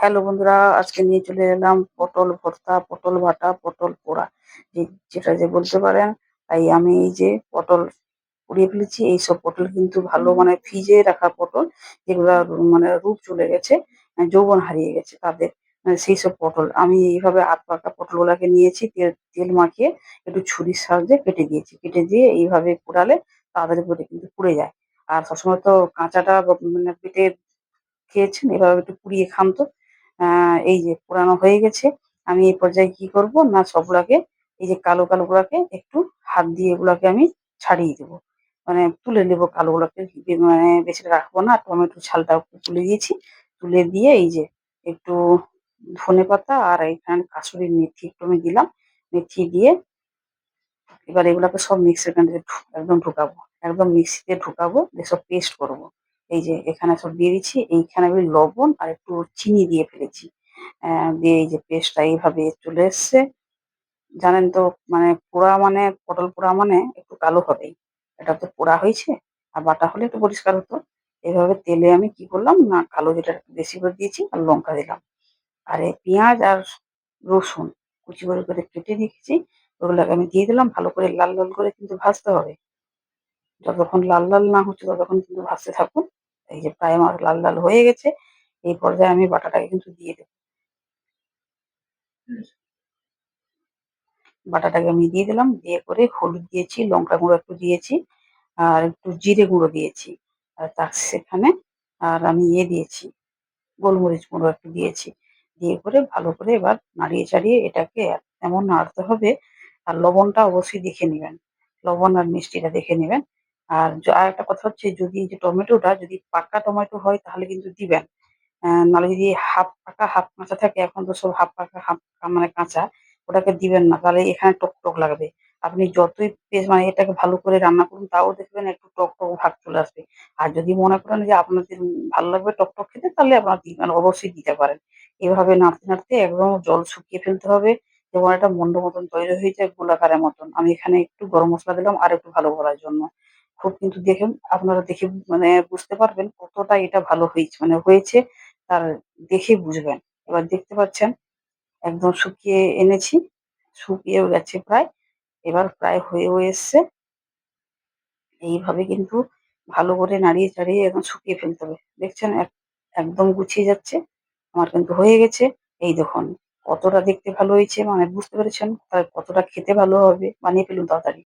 Hello বন্ধুরা, আজকে নিয়ে চলে এলাম পটল ভর্তা, পটল ভাটা, পটল পোড়া। যে যেটা যে বলতে পারেন, তাই আমি এই যে পটল পুড়িয়ে ফেলেছি এইসব পটল কিন্তু ভালো মানে ফ্রিজে রাখা পটল, যেগুলা মানে রূপ চলে গেছে যৌবন হারিয়ে গেছে তাদের মানে সেই সব পটল। আমি এইভাবে আধ পাকা পটল গুলাকে নিয়েছি, তেল তেল মাখিয়ে একটু ছুরির সাহায্যে কেটে দিয়েছি। কেটে দিয়ে এইভাবে পোড়ালে তাড়াতাড়ি করে কিন্তু পুড়ে যায়। আর সবসময় তো কাঁচাটা মানে পেটে খেয়েছেন, এভাবে একটু পুড়িয়ে খান তো এই যে পোড়ানো হয়ে গেছে, আমি এই পর্যায়ে কি করব? না, সবগুলাকে, এই যে কালো কালো গুলাকে একটু হাত দিয়ে এগুলাকে আমি ছাড়িয়ে দেবো। মানে তুলে নেব কালো গুলাকে মানে বেশি রাখব না, টমেটো ছালটা তুলে দিয়েছি। তুলে দিয়ে এই যে একটু ধনে পাতা আর এখানে কাসুরি মেথি একটু আমি দিলাম। মেথি দিয়ে এবার এগুলাকে সব মিক্সির একদম ঢুকাবো, একদম মিক্সিতে ঢুকাবো সব পেস্ট করব। এই যে এখানে সব দিয়ে দিচ্ছি, এইখানে আমি লবণ আর একটু চিনি দিয়ে ফেলেছি। দিয়ে এই যে পেস্টটা এইভাবে চলে এসছে। জানেন তো মানে পোড়া মানে পটল পোড়া মানে একটু কালো হবেই এটা তো পোড়া হয়েছে, আর বাটা হলে একটু পরিষ্কার হতো। এইভাবে তেলে আমি কি করলাম না, কালো যেটা বেশি করে দিয়েছি, আর লঙ্কা দিলাম। আর পেঁয়াজ আর রসুন কুচি করে করে কেটে রেখেছি, ওগুলোকে আমি দিয়ে দিলাম, ভালো করে লাল লাল করে কিন্তু ভাজতে হবে। যতক্ষণ লাল লাল না হচ্ছে ততক্ষণ কিন্তু ভাজতে থাকুন। এই যে প্রায় আমার লাল লাল হয়ে গেছে এই পর্যায়ে আমি বাটাটাকে কিন্তু দিয়ে দেবো। বাটাটাকে আমি দিয়ে দিলাম দিয়ে করে হলুদ দিয়েছি লঙ্কা গুঁড়ো একটু দিয়েছি আর একটু জিরে গুঁড়ো দিয়েছি। আর তার সেখানে আর আমি ইয়ে দিয়েছি গোলমরিচ গুঁড়ো একটু দিয়েছি। দিয়ে করে ভালো করে এবার নাড়িয়ে চাড়িয়ে এটাকে এমন নাড়তে হবে আর লবণটা অবশ্যই দেখে নেবেন। লবণ আর মিষ্টিটা দেখে নেবেন। আর আর একটা কথা হচ্ছে যদি যে টমেটোটা যদি পাকা টমেটো হয় তাহলে কিন্তু দিবেন। নাহলে যদি হাফ পাকা, হাফ কাঁচা থাকে, এখন তো সব হাফ পাকা, হাফ মানে কাঁচা, ওটাকে দিবেন না, তাহলে এখানে টক টক লাগবে। আপনি যতই পেস্ট মানে এটাকে ভালো করে রান্না করুন, তাও দেখবেন একটু টক টক ভাব চলে আসবে। আর যদি মনে করেন যে আপনাদের ভালো লাগবে টক টক খেতে, তাহলে আপনারা মানে অবশ্যই দিতে পারেন। এভাবে নাড়তে নাড়তে একদম জল শুকিয়ে ফেলতে হবে, যেমন একটা মন্ড মতন তৈরি হয়ে যায়, গোলাকারের মতন। আমি এখানে একটু গরম মশলা দিলাম, আর একটু ভালো করার জন্য। খুব কিন্তু দেখেন আপনারা দেখে মানে বুঝতে পারবেন কতটা এটা ভালো হয়েছে মানে হয়েছে তার দেখে বুঝবেন। এবার দেখতে পাচ্ছেন, একদম শুকিয়ে এনেছি, শুকিয়েও গেছে প্রায়, এবার প্রায় হয়েও এসছে। এইভাবে কিন্তু ভালো করে নাড়িয়ে চাড়িয়ে একদম শুকিয়ে ফেলতে হবে। দেখছেন, এক- একদম গুছিয়ে যাচ্ছে, আমার কিন্তু হয়ে গেছে। এই দেখুন, কতটা দেখতে ভালো হয়েছে মানে বুঝতে পেরেছেন আর কতটা খেতে ভালো হবে, বানিয়ে ফেলুন তাড়াতাড়ি।